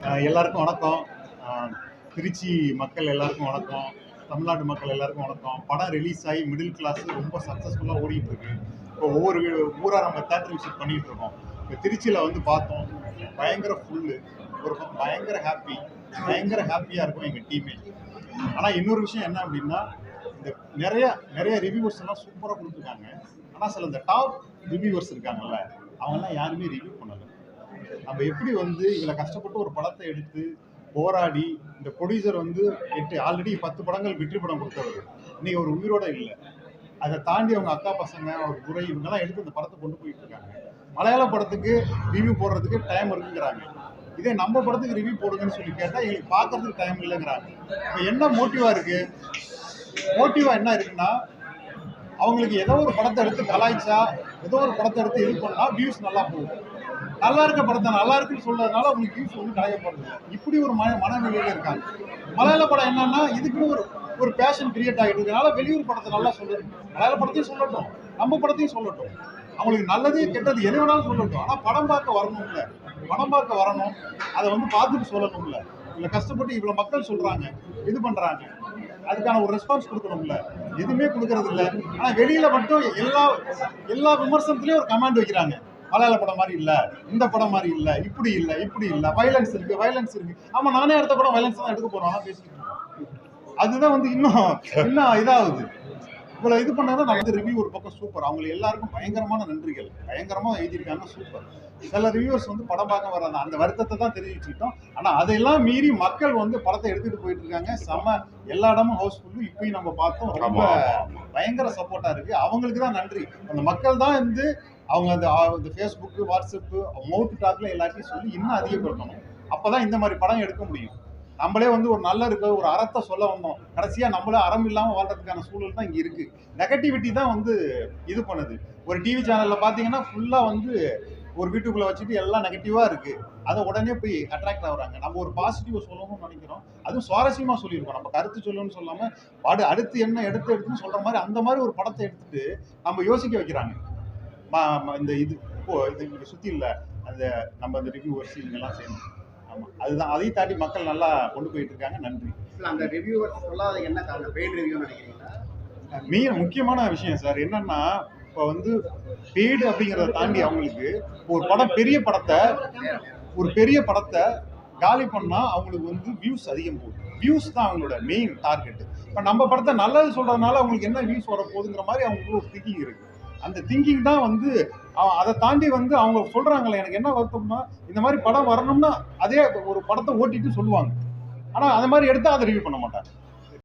எல்லாருக்கும் வணக்கம். திருச்சி மக்கள் எல்லாருக்கும் வணக்கம். தமிழ்நாட்டு மக்கள் எல்லாருக்கும் வணக்கம். படம் ரிலீஸ் ஆகி மிடில் கிளாஸ் ரொம்ப சக்ஸஸ்ஃபுல்லாக ஓடிட்டு இருக்கு. இப்போ ஒவ்வொரு வீ- நம்ம தேட்டர் விசிட் பண்ணிட்டு இருக்கோம். இப்போ திருச்சியில் வந்து பார்த்தோம் பயங்கர ஃபுல்லு ஒரு பயங்கர ஹாப்பி பயங்கர ஹாப்பியாக இருக்கும் எங்கள் டீமே ஆனால் இன்னொரு விஷயம் என்ன அப்படின்னா இந்த நிறைய நிறைய ரிவ்யூவர்ஸ் எல்லாம் சூப்பராக கொடுத்துருக்காங்க. ஆனால் சில இந்த டாப் ரிவ்யூவர்ஸ் இருக்காங்கல்ல அவங்கெல்லாம் யாருமே ரிவ்யூ பண்ணலை. நம்ம எப்படி வந்து இதில் கஷ்டப்பட்டு ஒரு படத்தை எடுத்து போராடி இந்த ப்ரொடியூசர் வந்து எட்டு ஆல்ரெடி பத்து படங்கள் வெற்றி படம் கொடுத்தவர். இன்னைக்கு ஒரு உயிரோட இல்லை. அதை தாண்டி அவங்க அக்கா பசங்க அவர் துறை இவங்கெல்லாம் எடுத்து அந்த படத்தை கொண்டு போயிட்டு இருக்காங்க. மலையாள படத்துக்கு ரிவ்யூ போடுறதுக்கு டைம் இருக்குங்கிறாங்க. இதே நம்ம படத்துக்கு ரிவ்யூ போடுங்கன்னு சொல்லி கேட்டால் எங்களுக்கு பார்க்கறதுக்கு டைம் இல்லைங்கிறாங்க. இப்போ என்ன மோட்டிவாக இருக்கு? மோட்டிவா என்ன இருக்குன்னா அவங்களுக்கு ஏதோ ஒரு படத்தை எடுத்து கலாய்ச்சா ஏதோ ஒரு படத்தை எடுத்து இது பண்ணா வியூஸ் நல்லா போகும். நல்லா இருக்க படத்தை நல்லா இருக்குன்னு சொல்றதுனால உங்களுக்கு யூஸ் ஒன்றும் காயப்படுது இப்படி ஒரு மன மனநிலையில இருக்காங்க. மலையாள படம் என்னன்னா இதுக்குன்னு ஒரு ஒரு பேஷன் கிரியேட் ஆகிட்டு இருக்கனால வெளியூர் படத்தை நல்லா சொல்லணும் மலையாள படத்தையும் சொல்லட்டும். நம்ம படத்தையும் சொல்லட்டும். அவங்களுக்கு நல்லது கெட்டது எது வேணாலும் சொல்லட்டும். ஆனால் படம் பார்க்க வரணும்ல. படம் பார்க்க வரணும். அதை வந்து பார்த்துட்டு சொல்லணும்ல. இவ்வளோ கஷ்டப்பட்டு இவ்வளோ மக்கள் சொல்கிறாங்க இது பண்ணுறாங்க அதுக்கான ஒரு ரெஸ்பான்ஸ் கொடுக்கணும்ல. எதுவுமே கொடுக்கறது இல்லை ஆனால் வெளியில் மட்டும் எல்லா எல்லா விமர்சனத்துலேயும் ஒரு கமெண்ட் வைக்கிறாங்க. மலையாள படம் மாதிரி இல்லை இந்த படம் மாதிரி இல்லை இப்படி இல்லை இப்படி இல்லை வயலன்ஸ் இருக்கு வயலன்ஸ் இருக்கு. ஆமா நானே அடுத்த படம் வயலன்ஸ் தான் எடுக்க போறோம் ஆனா அதுதான் வந்து இன்னும் இன்னும் இதாகுது. இவ்வளவு இது பண்ணாதான் நான் வந்து ரிவ்யூ ஒரு பக்கம் சூப்பர் அவங்களுக்கு எல்லாருக்கும் பயங்கரமான நன்றிகள். பயங்கரமா எழுதியிருக்காங்க சூப்பர் சில ரிவ்யூவர்ஸ் வந்து படம் பார்க்க வராங்க. அந்த வருத்தத்தை தான் தெரிவிச்சுக்கிட்டோம். ஆனா அதையெல்லாம் மீறி மக்கள் வந்து படத்தை எடுத்துட்டு போயிட்டு இருக்காங்க. செம எல்லா இடமும் ஹவுஸ்ஃபுல்லு இப்பயும் நம்ம பார்த்தோம். ரொம்ப பயங்கர சப்போர்ட்டா இருக்கு. அவங்களுக்கு தான் நன்றி. அந்த மக்கள் தான் வந்து அவங்க அந்த இந்த ஃபேஸ்புக்கு வாட்ஸ்அப்பு மவுத் டாக்ல எல்லாத்தையும் சொல்லி இன்னும் அதிகப்படுத்தணும். அப்பதான் இந்த மாதிரி படம் எடுக்க முடியும். நம்மளே வந்து ஒரு நல்ல இருக்க ஒரு அறத்தை சொல்ல வந்தோம். கடைசியாக நம்மளே அறம் இல்லாமல் வாழ்றதுக்கான சூழல் தான் இங்கே இருக்கு. நெகட்டிவிட்டி தான் வந்து இது பண்ணுது. ஒரு டிவி சேனலில் பார்த்தீங்கன்னா ஃபுல்லாக வந்து ஒரு வீட்டுக்குள்ளே வச்சுட்டு எல்லாம் நெகட்டிவாக இருக்கு. அதை உடனே போய் அட்ராக்ட் ஆகுறாங்க. நம்ம ஒரு பாசிட்டிவாக சொல்லணும்னு நினைக்கிறோம். அதுவும் சுவாரஸ்யமாக சொல்லியிருக்கோம். நம்ம கருத்து சொல்லணும்னு சொல்லாமல் பாடு அடுத்து என்ன எடுத்து எடுத்துன்னு சொல்கிற மாதிரி அந்த மாதிரி ஒரு படத்தை எடுத்துட்டு நம்ம யோசிக்க வைக்கிறாங்க. இந்த இது இப்போ இது சுற்றி இல்லை. அந்த நம்ம அந்த ரிவ்யூவர்ஸ் இவங்கெல்லாம் சேர்ந்து. ஆமா. அதுதான் அதையும் தாண்டி மக்கள் நல்லா கொண்டு போயிட்டு இருக்காங்க. நன்றி. அந்த ரிவ்யூவர் சொல்லாத என்ன காரணம்? பெய்ட் ரிவ்யூ நினைக்கிறீங்களா? மீ முக்கியமான விஷயம் சார் என்னன்னா இப்போ வந்து பெய்டு அப்படிங்கிறத தாண்டி அவங்களுக்கு ஒரு படம் பெரிய படத்தை ஒரு பெரிய படத்தை காலி பண்ணா அவங்களுக்கு வந்து வியூஸ் அதிகம் போகுது வியூஸ் தான் அவங்களோட மெயின் டார்கெட் இப்போ நம்ம படத்தை நல்லது சொல்றதுனால அவங்களுக்கு என்ன வியூஸ் வர போகுதுங்கிற மாதிரி அவங்களுக்கு ஒரு திங்கிங் இருக்கு. அந்த திங்கிங் தான் வந்து அதை தாண்டி வந்து அவங்க சொல்றாங்களே எனக்கு என்ன வருத்தம்னா இந்த மாதிரி படம் வரணும்னா அதே ஒரு படத்தை ஓட்டிட்டு சொல்லுவாங்க. ஆனால் அந்த மாதிரி எடுத்தால் அதை ரிவ்யூ பண்ண மாட்டாங்க.